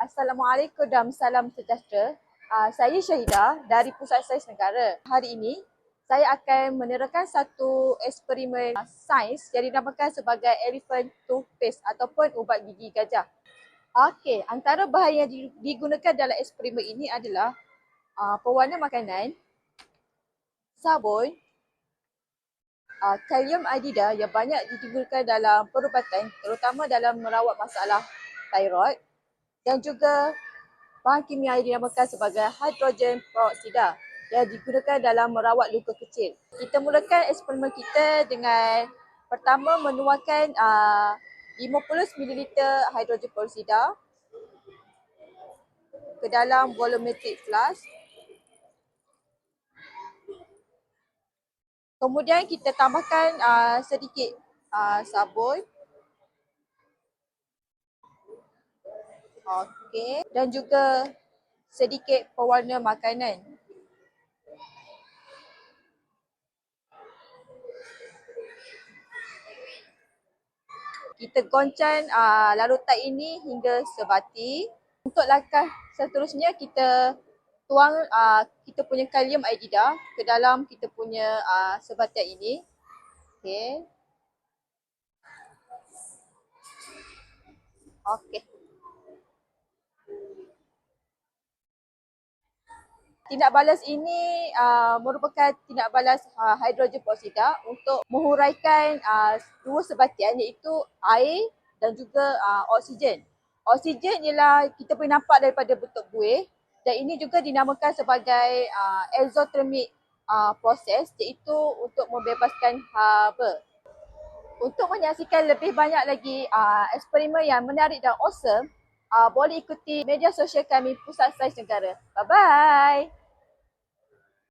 Assalamualaikum dan salam sejahtera. Uh, saya Syahidah dari Pusat Sains Negara. Hari ini saya akan menerangkan satu eksperimen uh, sains yang dinamakan sebagai elephant toothpaste ataupun ubat gigi gajah. Okey, antara bahan yang digunakan dalam eksperimen ini adalah uh, pewarna makanan, sabun, uh, kalium adida yang banyak digunakan dalam perubatan terutama dalam merawat masalah thyroid dan juga bahan kimia yang dinamakan sebagai hidrogen peroksida yang digunakan dalam merawat luka kecil. Kita mulakan eksperimen kita dengan pertama menuangkan uh, 50 ml hidrogen peroksida ke dalam volumetric flask. Kemudian kita tambahkan uh, sedikit uh, sabun Okey. Dan juga sedikit pewarna makanan. Kita goncang uh, larutan ini hingga sebati. Untuk langkah seterusnya kita tuang uh, kita punya kalium aidida ke dalam kita punya uh, sebatian ini. Okey. Okey. Tindak balas ini uh, merupakan tindak balas uh, hidrogen peroksida untuk menghuraikan uh, dua sebatian iaitu air dan juga uh, oksigen. Oksigen ialah kita boleh nampak daripada bentuk buih dan ini juga dinamakan sebagai uh, exothermic uh, proses iaitu untuk membebaskan haba. Untuk menyaksikan lebih banyak lagi uh, eksperimen yang menarik dan awesome, uh, boleh ikuti media sosial kami Pusat Sains Negara. Bye-bye!